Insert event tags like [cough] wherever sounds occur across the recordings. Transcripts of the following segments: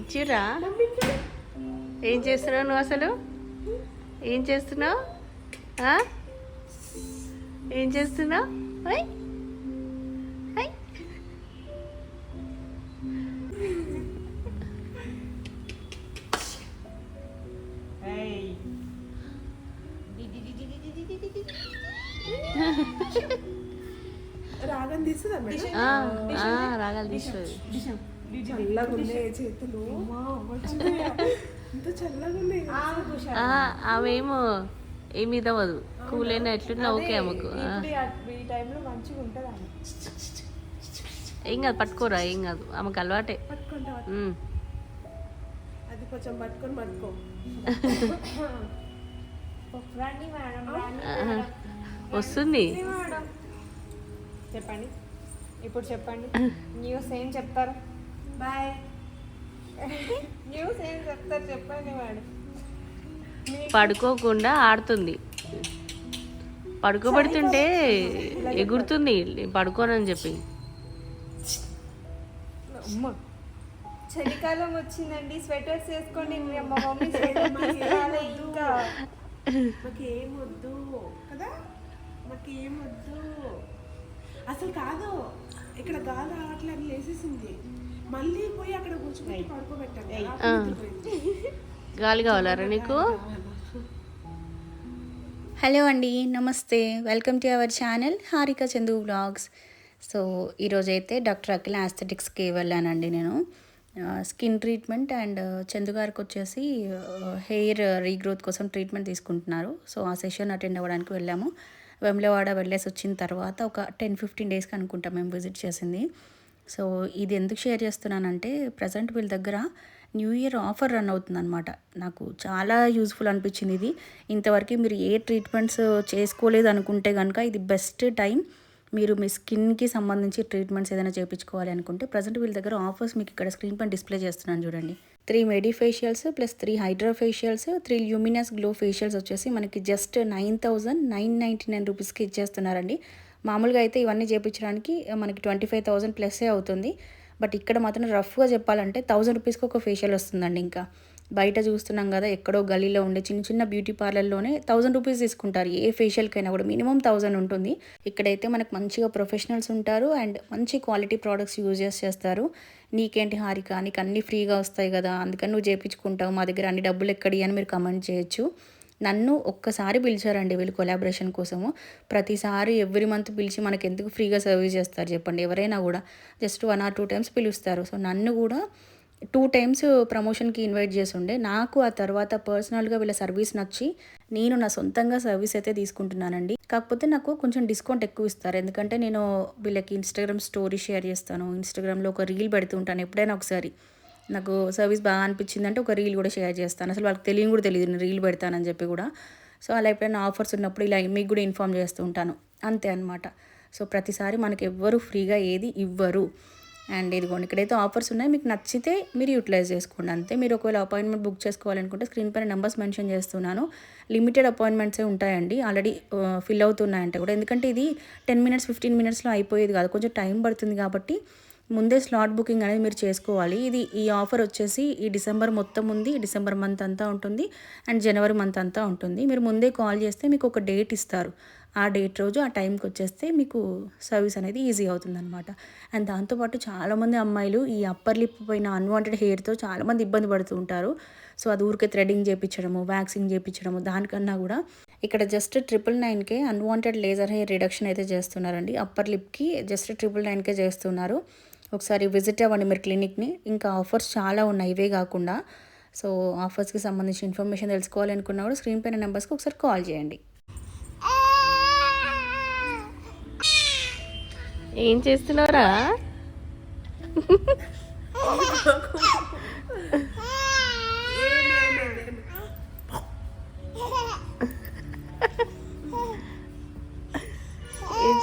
ఇచ్చిరా? ఏం చేస్తున్నావు నువ్వు అసలు? ఏం చేస్తున్నావు? ఏం చేస్తున్నావు? రాగం తీస్తుందా మేడం? ఆ, ఆ, రాగాలు తీస్తుంది. చల్లగా ఉన్నాయి చేతులు. మంచిగా. ఎంత చల్లగా ఉన్నాయి ఆ, ఆమెమో ఏమి ఇదవదు కూలైన ఎట్లున్నా ఓకే ఆమెకు. ఆమె? ఏం కాదు పట్టుకోరా ఏం కాదు. ఆమెకు అలవాటే. అది కొంచెం పట్టుకొని పట్టుకో. [laughs] వస్తుంది. మేడం? చెప్పండి. ఇప్పుడు చెప్పండి. న్యూస్ ఏం చెప్తారు? బాయ్. న్యూస్ ఏం చెప్తారు చెప్పండి మేడం. పడుకోకుండా ఆడుతుంది. పడుకోబెడుతుంటే ఎగురుతుంది. పడుకోనని చెప్పి. అమ్మ. చలికాలం వచ్చిందండి. స్వెటర్స్ వేసుకోండి. మా మమ్మీ స్వెటర్ ఇంకా. మాకు వద్దు. కదా? మాకు ఏం వద్దు అసలు కాదు ఇక్కడ గాలి రావట్లేదు లేసేసింది మళ్ళీ పోయి అక్కడ కూర్చోబెట్టి పడుకోబెట్టాను. గాలి కావాలరా నీకు? హలో అండి నమస్తే. Welcome to our channel Harika Chandu vlogs so ఈరోజైతే డాక్టర్ అఖిల ఆస్థెటిక్స్కి వెళ్ళానండి నేను. స్కిన్ ట్రీట్మెంట్ అండ్ చందు గారికి వచ్చేసి హెయిర్ రీగ్రోత్ కోసం ట్రీట్మెంట్ తీసుకుంటున్నారు. సో ఆ సెషన్ అటెండ్ అవ్వడానికి వెళ్ళాము. వెమ్లవాడ వెళ్ళేసి వచ్చిన తర్వాత ఒక టెన్ ఫిఫ్టీన్ డేస్కి అనుకుంటా మేము విజిట్ చేసింది. సో ఇది ఎందుకు షేర్ చేస్తున్నానంటే ప్రజెంట్ వీళ్ళ దగ్గర న్యూ ఇయర్ ఆఫర్ రన్ అవుతుందన్నమాట. నాకు చాలా యూస్ఫుల్ అనిపించింది ఇది. ఇంతవరకు మీరు ఏ ట్రీట్మెంట్స్ చేసుకోలేదు అనుకుంటే కనుక ఇది బెస్ట్ టైం మీరు మీ స్కిన్కి సంబంధించి ట్రీట్మెంట్స్ ఏదైనా చేయించుకోవాలి అనుకుంటే ప్రజెంట్ వీళ్ళ దగ్గర ఆఫర్స్ మీకు ఇక్కడ స్క్రీన్ పైన డిస్ప్లే చేస్తున్నాను చూడండి. Three medi facials plus three hydra facials three luminous glow facials వచ్చేసి మనకి just nine thousand nine ninety nine రూపీస్కి ఇచ్చేస్తున్నారండి. మామూలుగా అయితే ఇవన్నీ చేయించడానికి మనకి ట్వంటీ ఫైవ్ థౌసండ్ ప్లస్సే అవుతుంది. బట్ ఇక్కడ మాత్రం రఫ్గా చెప్పాలంటే థౌజండ్ రూపీస్కి ఒక ఫేషియల్ వస్తుందండి ఇంకా. బయట చూస్తున్నాం కదా ఎక్కడో గలీలో ఉండే చిన్న చిన్న బ్యూటీ పార్లర్లోనే థౌజండ్ రూపీస్ తీసుకుంటారు. ఏ ఫేషియల్కైనా కూడా మినిమం థౌజండ్ ఉంటుంది. ఇక్కడైతే మనకు మంచిగా ప్రొఫెషనల్స్ ఉంటారు అండ్ మంచి క్వాలిటీ ప్రోడక్ట్స్ యూజ్ చేసి చేస్తారు. నీకేంటి హారిక? నీకు అన్నీ ఫ్రీగా వస్తాయి కదా అందుకని నువ్వు చేయించుకుంటావు మా దగ్గర అన్ని డబ్బులు ఎక్కడి అని మీరు కమెంట్ చేయొచ్చు. నన్ను ఒక్కసారి పిలిచారండి వీళ్ళు కొలాబరేషన్ కోసము. ప్రతిసారి ఎవ్రీ మంత్ పిలిచి మనకి ఎందుకు ఫ్రీగా సర్వీస్ చేస్తారు చెప్పండి. ఎవరైనా కూడా just one or two times పిలుస్తారు. సో నన్ను కూడా టూ టైమ్స్ ప్రమోషన్కి ఇన్వైట్ చేసి ఉండే నాకు ఆ తర్వాత పర్సనల్గా వీళ్ళ సర్వీస్ నచ్చి నేను నా సొంతంగా సర్వీస్ అయితే తీసుకుంటున్నానండి. కాకపోతే నాకు కొంచెం డిస్కౌంట్ ఎక్కువ ఇస్తారు. ఎందుకంటే నేను వీళ్ళకి ఇన్స్టాగ్రామ్ స్టోరీ షేర్ చేస్తాను. ఇన్స్టాగ్రామ్లో ఒక రీల్ పెడుతుంటాను ఎప్పుడైనా ఒకసారి నాకు సర్వీస్ బాగా అనిపించిందంటే ఒక రీల్ కూడా షేర్ చేస్తాను. అసలు వాళ్ళకి తెలియని కూడా తెలియదు. నేను రీల్ పెడతానని చెప్పి కూడా. సో అలా ఎప్పుడైనా ఆఫర్స్ ఉన్నప్పుడు ఇలా మీకు కూడా ఇన్ఫామ్ చేస్తూ ఉంటాను. అంతే అనమాట సో ప్రతిసారి మనకి ఎవ్వరు ఫ్రీగా ఏది ఇవ్వరు. అండ్ ఇదిగోండి ఇక్కడైతే ఆఫర్స్ ఉన్నాయి. మీకు నచ్చితే మీరు యూటిలైజ్ చేసుకోండి. అంతే మీరు ఒకవేళ అపాయింట్మెంట్ బుక్ చేసుకోవాలనుకుంటే స్క్రీన్ పైన నెంబర్స్ మెన్షన్ చేస్తున్నాను. లిమిటెడ్ అపాయింట్మెంట్సే ఉంటాయండి. ఆల్రెడీ ఫిల్ అవుతున్నాయంటే కూడా. ఎందుకంటే ఇది టెన్ మినిట్స్ ఫిఫ్టీన్ మినిట్స్లో అయిపోయేది కాదు. కొంచెం టైం పడుతుంది కాబట్టి ముందే స్లాట్ బుకింగ్ అనేది మీరు చేసుకోవాలి. ఇది ఈ ఆఫర్ వచ్చేసి ఈ డిసెంబర్ మొత్తం ఉంది. డిసెంబర్ మంత్ అంతా ఉంటుంది. అండ్ జనవరి మంత్ అంతా ఉంటుంది. మీరు ముందే కాల్ చేస్తే మీకు ఒక డేట్ ఇస్తారు. ఆ డేట్ రోజు ఆ టైంకి వచ్చేస్తే మీకు సర్వీస్ అనేది ఈజీ అవుతుందన్నమాట. అండ్ దాంతోపాటు చాలామంది అమ్మాయిలు ఈ అప్పర్ లిప్ పైన అన్వాంటెడ్ హెయిర్తో చాలామంది ఇబ్బంది పడుతూ ఉంటారు. సో అది ఊరికే థ్రెడింగ్ చేయించడము వ్యాక్సింగ్ చేయించడము దానికన్నా కూడా ఇక్కడ జస్ట్ ట్రిపుల్ నైన్కే అన్వాంటెడ్ లేజర్ హెయిర్ రిడక్షన్ అయితే చేస్తున్నారండి. అప్పర్ లిప్కి జస్ట్ ట్రిపుల్ నైన్కే చేస్తున్నారు. ఒకసారి విజిట్ అవ్వండి మీరు క్లినిక్ని ఇంకా ఆఫర్స్ చాలా ఉన్నాయి ఇవే కాకుండా. సో ఆఫర్స్కి సంబంధించిన ఇన్ఫర్మేషన్ తెలుసుకోవాలనుకున్నా కూడా స్క్రీన్ పైన నెంబర్స్కి ఒకసారి కాల్ చేయండి. ఏం చేస్తున్నావురా?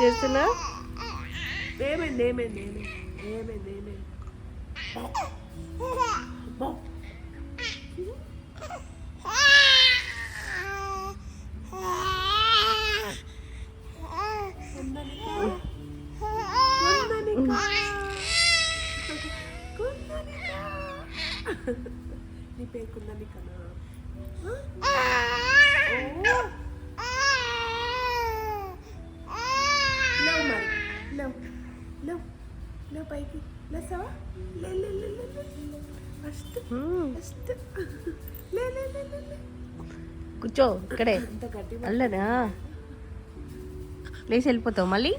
చేస్తున్నా ఏమైంది ఏమైంది ఏమైంది ఏమైంది ఏమైంది? నీ పేరు కుందనికనా ఓ. లేవు మరి లేవు లేవు లేవు పైకి. లేసావా లే లే లే లే లే ఫస్ట్ ఫస్ట్. లే లే లే లే లే. కూర్చో ఇక్కడే. అల్లదా లేచి వెళ్ళిపోతావు మళ్ళీ?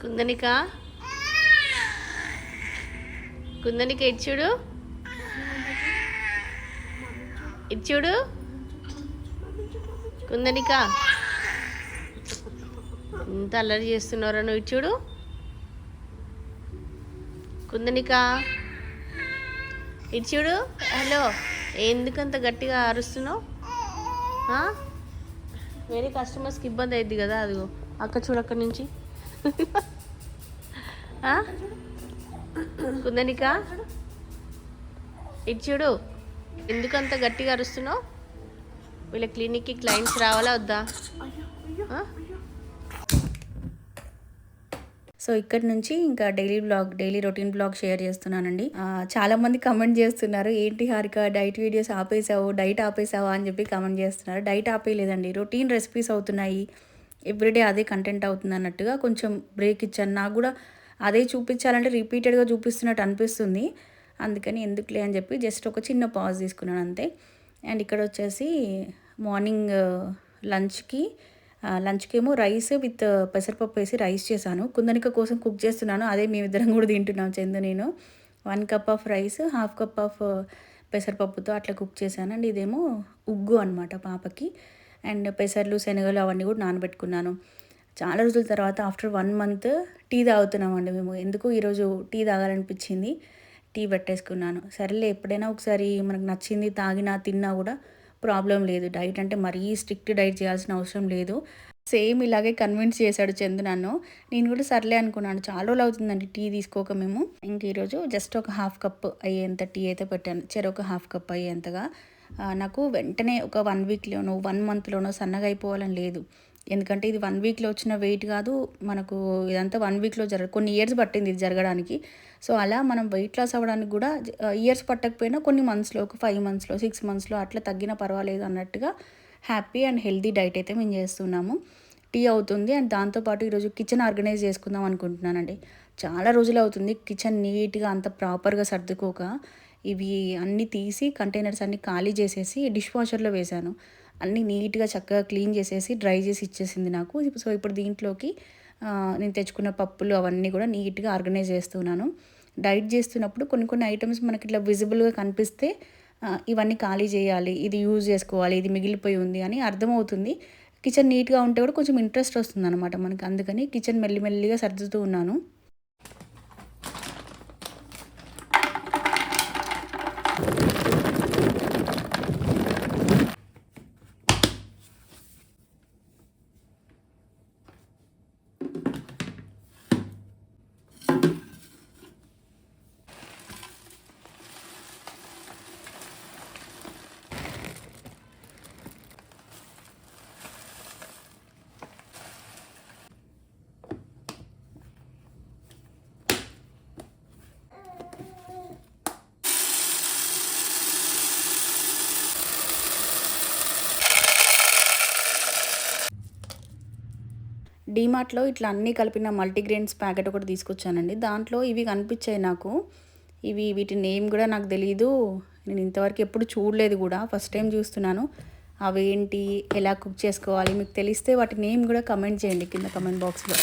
కుందనిక? కుందనిక ఇచ్చుడు ఇచ్చుడు కుందనిక. ఇంత అల్లరి చేస్తున్నారా నువ్వు ఇచ్చుడు కుందనిక. ఇచ్చుడు హలో ఎందుకంత గట్టిగా అరుస్తున్నావు? వేరే కస్టమర్స్కి ఇబ్బంది అయింది కదా అదిగో. అక్క చూడు అక్కడి నుంచి? కుందనిక? ఇచ్చుడు ఎందుకంత గట్టిగా అరుస్తున్నావు? వీళ్ళ క్లినిక్కి క్లయింట్స్ రావాలా వద్దా ఆ? సో ఇక్కడ నుంచి ఇంకా daily blog daily routine blog share చేస్తున్నానండి. చాలా మంది కమెంట్ చేస్తున్నారు ఏంటి హారిక డైట్ వీడియోస్ ఆపేసావు డైట్ ఆపేసావా అని చెప్పి కమెంట్ చేస్తున్నారు. డైట్ ఆపేయలేదండి రొటీన్ రెసిపీస్ అవుతున్నాయి. ఎవ్రీడే అదే కంటెంట్ అవుతుంది అన్నట్టుగా కొంచెం బ్రేక్ ఇచ్చాను. నాకు కూడా అదే చూపించాలంటే రిపీటెడ్గా చూపిస్తున్నట్టు అనిపిస్తుంది. అందుకని ఎందుకులే అని చెప్పి జస్ట్ ఒక చిన్న పాజ్ తీసుకున్నాను అంతే. అండ్ ఇక్కడ వచ్చేసి మార్నింగ్ లంచ్కి లంచ్కి ఏమో రైస్ విత్ పెసరపప్పు వేసి రైస్ చేశాను. కుందనిక కోసం కుక్ చేస్తున్నాను. అదే మేమిద్దరం కూడా తింటున్నాం చందు నేను. One cup of rice half cup of పెసరపప్పుతో అట్లా కుక్ చేశాను అండ్ ఇదేమో ఉగ్గు అనమాట పాపకి. అండ్ పెసర్లు శనగలు అవన్నీ కూడా నానబెట్టుకున్నాను. చాలా రోజుల తర్వాత ఆఫ్టర్ వన్ మంత్ టీ తాగుతున్నామండి మేము. ఎందుకు ఈరోజు టీ తాగాలనిపించింది? టీ పెట్టేసుకున్నాను. సరేలే ఎప్పుడైనా ఒకసారి మనకు నచ్చింది తాగినా తిన్నా కూడా ప్రాబ్లం లేదు. డైట్ అంటే మరీ స్ట్రిక్ట్ డైట్ చేయాల్సిన అవసరం లేదు. సేమ్ ఇలాగే కన్విన్స్ చేశాడు చందు నన్ను. నేను కూడా సర్లే అనుకున్నాను. చాలా రోజులు అవుతుందండి టీ తీసుకోక మేము. ఇంక ఈరోజు జస్ట్ ఒక హాఫ్ కప్ అయ్యేంత టీ అయితే పెట్టాను. చెరొక హాఫ్ కప్ అయ్యేంతగా. నాకు వెంటనే ఒక వన్ వీక్లోనో వన్ మంత్లోనో సన్నగా అయిపోవాలని లేదు. ఎందుకంటే ఇది వన్ వీక్లో వచ్చిన వెయిట్ కాదు. మనకు ఇదంతా వన్ వీక్లో జరగ కొన్ని ఇయర్స్ పట్టింది ఇది జరగడానికి. సో అలా మనం వెయిట్ లాస్ అవ్వడానికి కూడా ఇయర్స్ పట్టకపోయినా కొన్ని మంత్స్లో ఒక ఫైవ్ మంత్స్లో సిక్స్ మంత్స్లో అట్లా తగ్గినా పర్వాలేదు అన్నట్టుగా హ్యాపీ అండ్ హెల్దీ డైట్ అయితే మేము చేస్తున్నాము. టీ అవుతుంది అండ్ దాంతోపాటు ఈరోజు కిచెన్ ఆర్గనైజ్ చేసుకుందాం అనుకుంటున్నానండి. చాలా రోజులు అవుతుంది కిచెన్ నీట్గా అంత ప్రాపర్గా సర్దుకోక. ఇవి అన్నీ తీసి కంటైనర్స్ అన్నీ ఖాళీ చేసేసి డిష్ వాషర్లో వేశాను. అన్నీ నీట్గా చక్కగా క్లీన్ చేసేసి డ్రై చేసి ఇచ్చేసింది నాకు. సో ఇప్పుడు దీంట్లోకి నేను తెచ్చుకున్న పప్పులు అవన్నీ కూడా నీట్గా ఆర్గనైజ్ చేస్తున్నాను. డైట్ చేస్తున్నప్పుడు కొన్ని కొన్ని ఐటమ్స్ మనకి ఇట్లా విజిబుల్గా కనిపిస్తే ఇవన్నీ ఖాళీ చేయాలి ఇది యూజ్ చేసుకోవాలి ఇది మిగిలిపోయి ఉంది అని అర్థమవుతుంది. కిచెన్ నీట్గా ఉంటే కూడా కొంచెం ఇంట్రెస్ట్ వస్తుంది అనమాట మనకి. అందుకని కిచెన్ మెల్లిమెల్లిగా సర్దుతూ ఉన్నాను. డీమార్ట్లో ఇట్లా అన్నీ కలిపిన మల్టీగ్రెయిన్స్ ప్యాకెట్ ఒకటి తీసుకొచ్చానండి. దాంట్లో ఇవి కనిపించాయి నాకు. ఇవి వీటి నేమ్ కూడా నాకు తెలియదు నేను ఇంతవరకు ఎప్పుడు చూడలేదు కూడా. ఫస్ట్ టైం చూస్తున్నాను. అవేంటి ఎలా కుక్ చేసుకోవాలి మీకు తెలిస్తే వాటి నేమ్ కూడా కమెంట్ చేయండి కింద కమెంట్ బాక్స్లో.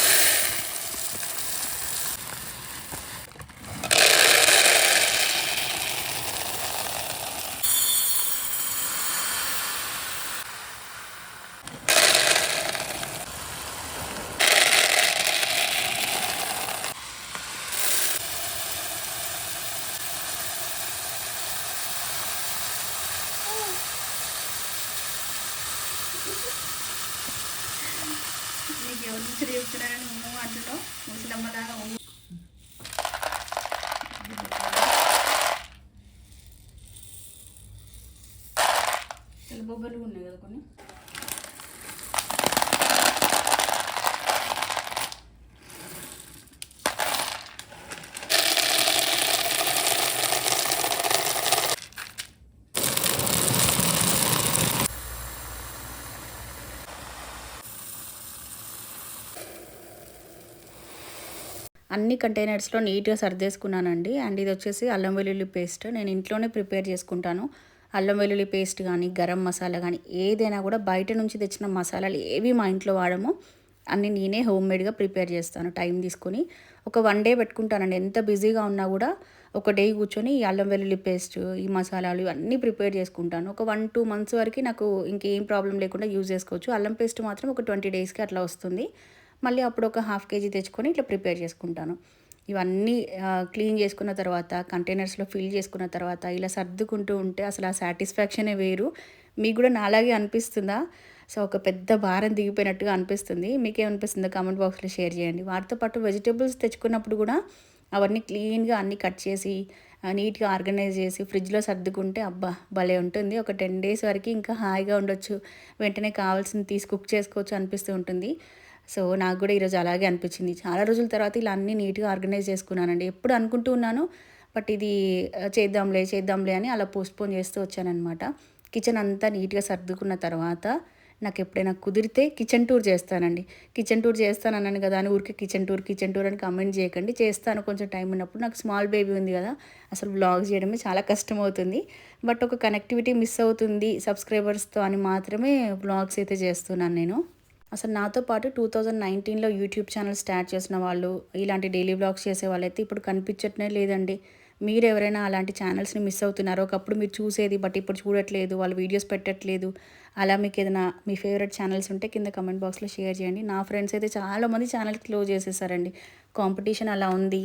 బొబ్బర్లు ఉన్నాయి కదా కొన్ని. అన్ని కంటైనర్స్లో నీట్గా సర్దేసుకున్నానండి. అండ్ ఇది వచ్చేసి అల్లం వెల్లుల్లి పేస్ట్. నేను ఇంట్లోనే ప్రిపేర్ చేసుకుంటాను. అల్లం వెల్లుల్లి పేస్ట్ కానీ గరం మసాలా కానీ ఏదైనా కూడా బయట నుంచి తెచ్చిన మసాలాలు ఏవి మా ఇంట్లో వాడమో అన్నీ నేనే హోమ్ మేడ్గా ప్రిపేర్ చేస్తాను. టైం తీసుకొని ఒక వన్ డే పెట్టుకుంటానండి. ఎంత బిజీగా ఉన్నా కూడా ఒక డే కూర్చొని ఈ అల్లం వెల్లుల్లి పేస్ట్ ఈ మసాలాలు ఇవన్నీ ప్రిపేర్ చేసుకుంటాను. ఒక వన్ టూ మంత్స్ వరకు నాకు ఇంకేం ప్రాబ్లం లేకుండా యూజ్ చేసుకోవచ్చు. అల్లం పేస్ట్ మాత్రం ఒక ట్వంటీ డేస్కి అట్లా వస్తుంది. మళ్ళీ అప్పుడు ఒక హాఫ్ కేజీ తెచ్చుకొని ఇట్లా ప్రిపేర్ చేసుకుంటాను. ఇవన్నీ క్లీన్ చేసుకున్న తర్వాత కంటైనర్స్లో ఫిల్ చేసుకున్న తర్వాత ఇలా సర్దుకుంటూ ఉంటే అసలు ఆ సాటిస్ఫాక్షనే వేరు. మీకు కూడా నాలాగే అనిపిస్తుందా? సో ఒక పెద్ద భారం దిగిపోయినట్టుగా అనిపిస్తుంది. మీకేమనిపిస్తుందో కామెంట్ బాక్స్లో షేర్ చేయండి. వాటితో పాటు వెజిటేబుల్స్ తెచ్చుకున్నప్పుడు కూడా అవన్నీ క్లీన్గా అన్నీ కట్ చేసి నీట్గా ఆర్గనైజ్ చేసి ఫ్రిడ్జ్లో సర్దుకుంటే అబ్బా భలే ఉంటుంది. ఒక టెన్ డేస్ వరకు ఇంకా హాయిగా ఉండొచ్చు. వెంటనే కావాల్సింది తీసి కుక్ చేసుకోవచ్చు అనిపిస్తూ ఉంటుంది. సో నాకు కూడా ఈరోజు అలాగే అనిపించింది. చాలా రోజుల తర్వాత ఇలా అన్నీ నీట్గా ఆర్గనైజ్ చేసుకున్నానండి. ఎప్పుడు అనుకుంటూ ఉన్నాను బట్ ఇది చేద్దాంలే చేద్దాంలే అని అలా పోస్ట్పోన్ చేస్తూ వచ్చానమాట కిచెన్ అంతా నీట్గా సర్దుకున్న తర్వాత నాకు ఎప్పుడైనా కుదిరితే కిచెన్ టూర్ చేస్తానండి. కిచెన్ టూర్ చేస్తానన్నాను కదా అని ఊరికే కిచెన్ టూర్ కిచెన్ టూర్ అని కమెంట్ చేయకండి. చేస్తాను కొంచెం టైం ఉన్నప్పుడు. నాకు స్మాల్ బేబీ ఉంది కదా అసలు బ్లాగ్ చేయడమే చాలా కష్టం అవుతుంది బట్ ఒక కనెక్టివిటీ మిస్ అవుతుంది సబ్స్క్రైబర్స్తో అని మాత్రమే బ్లాగ్స్ అయితే చేస్తున్నాను నేను. అసలు నాతో పాటు టూ థౌజండ్ నైన్టీన్లో యూట్యూబ్ ఛానల్ స్టార్ట్ చేసిన వాళ్ళు ఇలాంటి డైలీ బ్లాగ్స్ చేసే వాళ్ళైతే ఇప్పుడు కనిపించట్నే లేదండి. మీరు ఎవరైనా అలాంటి ఛానల్స్ని మిస్ అవుతున్నారు ఒకప్పుడు మీరు చూసేది బట్ ఇప్పుడు చూడట్లేదు వాళ్ళు వీడియోస్ పెట్టట్లేదు అలా మీకు ఏదైనా మీ ఫేవరెట్ ఛానల్స్ ఉంటే కింద కమెంట్ బాక్స్లో షేర్ చేయండి. నా ఫ్రెండ్స్ అయితే చాలామంది ఛానల్ క్లోజ్ చేసేసారండి. కాంపిటీషన్ అలా ఉంది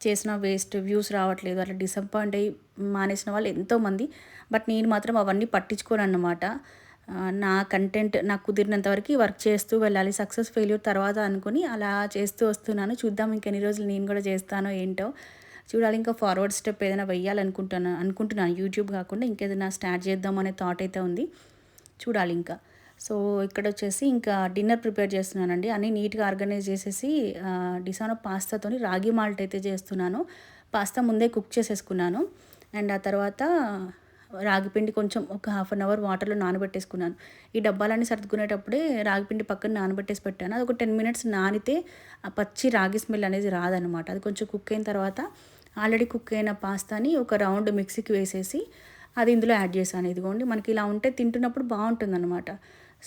చేసిన వేస్ట్ వ్యూస్ రావట్లేదు అట్లా డిసప్పాయింట్ అయ్యి మానేసిన వాళ్ళు ఎంతోమంది. బట్ నేను మాత్రం అవన్నీ పట్టించుకోను అన్నమాట నా కంటెంట్ నాకు కుదిరినంత వరకు వర్క్ చేస్తూ వెళ్ళాలి. సక్సెస్ ఫెయిల్యూర్ తర్వాత అనుకుని అలా చేస్తూ వస్తున్నాను. చూద్దాం ఇంకెన్ని రోజులు నేను కూడా చేస్తానో ఏంటో. చూడాలి ఇంకా ఫార్వర్డ్ స్టెప్ ఏదైనా వెయ్యాలనుకుంటున్నాను అనుకుంటున్నాను. యూట్యూబ్ కాకుండా ఇంకేదైనా స్టార్ట్ చేద్దాం అనే థాట్ అయితే ఉంది. చూడాలి ఇంకా. సో ఇక్కడ వచ్చేసి ఇంకా డిన్నర్ ప్రిపేర్ చేస్తున్నానండి. అన్నీ నీట్గా ఆర్గనైజ్ చేసేసి డిసానో పాస్తాతోని రాగి మాల్ట్ అయితే చేస్తున్నాను. పాస్తా ముందే కుక్ చేసేసుకున్నాను. అండ్ ఆ తర్వాత రాగిపిండి కొంచెం ఒక హాఫ్ అన్ అవర్ వాటర్లో నానబెట్టేసుకున్నాను. ఈ డబ్బాలన్నీ సర్దుకునేటప్పుడే రాగిపిండి పక్కన నానబెట్టేసి పెట్టాను. అది ఒక టెన్ మినిట్స్ నానితే ఆ పచ్చి రాగి స్మెల్ అనేది రాదనమాట అది కొంచెం కుక్ అయిన తర్వాత ఆల్రెడీ కుక్ అయిన పాస్తాని ఒక రౌండ్ మిక్సీకి వేసేసి అది ఇందులో యాడ్ చేశాను. ఇదిగోండి మనకి ఇలా ఉంటే తింటున్నప్పుడు బాగుంటుందన్నమాట.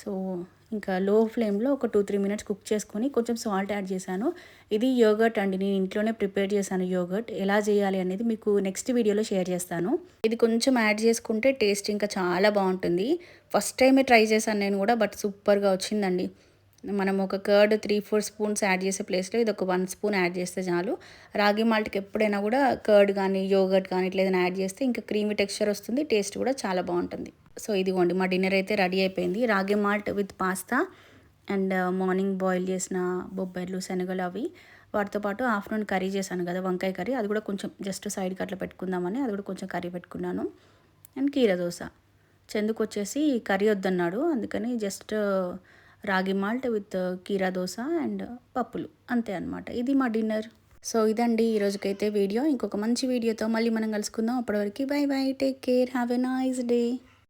సో ఇంకా లో ఫ్లేమ్లో ఒక టూ త్రీ మినిట్స్ కుక్ చేసుకొని కొంచెం సాల్ట్ యాడ్ చేశాను. ఇది యోగర్ట్ అండి. నేను ఇంట్లోనే ప్రిపేర్ చేశాను యోగర్ట్ ఎలా చేయాలి అనేది మీకు నెక్స్ట్ వీడియోలో షేర్ చేస్తాను. ఇది కొంచెం యాడ్ చేసుకుంటే టేస్ట్ ఇంకా చాలా బాగుంటుంది. ఫస్ట్ టైమే ట్రై చేశాను నేను కూడా బట్ సూపర్గా వచ్చిందండి. మనం ఒక curd three four spoons add చేసే ప్లేస్లో ఇది ఒక వన్ స్పూన్ యాడ్ చేస్తే చాలు. రాగి మాల్ట్కి ఎప్పుడైనా కూడా కర్డ్ కానీ యోగర్ట్ కానీ ఇట్లా ఏదైనా యాడ్ చేస్తే ఇంకా క్రీమీ టెక్స్చర్ వస్తుంది టేస్ట్ కూడా చాలా బాగుంటుంది. సో ఇదిగోండి మా డిన్నర్ అయితే రెడీ అయిపోయింది. Ragi malt with pasta and morning boil చేసిన బొబ్బర్లు శనగలు అవి. వాటితో పాటు ఆఫ్టర్నూన్ కర్రీ చేశాను కదా వంకాయ కర్రీ. అది కూడా కొంచెం జస్ట్ సైడ్కి అట్లా పెట్టుకుందామని అది కూడా కొంచెం కర్రీ పెట్టుకున్నాను. అండ్ కీర దోశ. చెందుకు వచ్చేసి కర్రీ వద్దన్నాడు. అందుకని జస్ట్ రాగి మాల్ట్ విత్ కీరా దోశ అండ్ పప్పులు. అంతే అనమాట ఇది మా డిన్నర్. సో ఇదండి ఈ రోజుకైతే వీడియో. ఇంకొక మంచి వీడియోతో మళ్ళీ మనం కలుసుకుందాం. అప్పటివరకు bye bye. Take care. Have a nice day.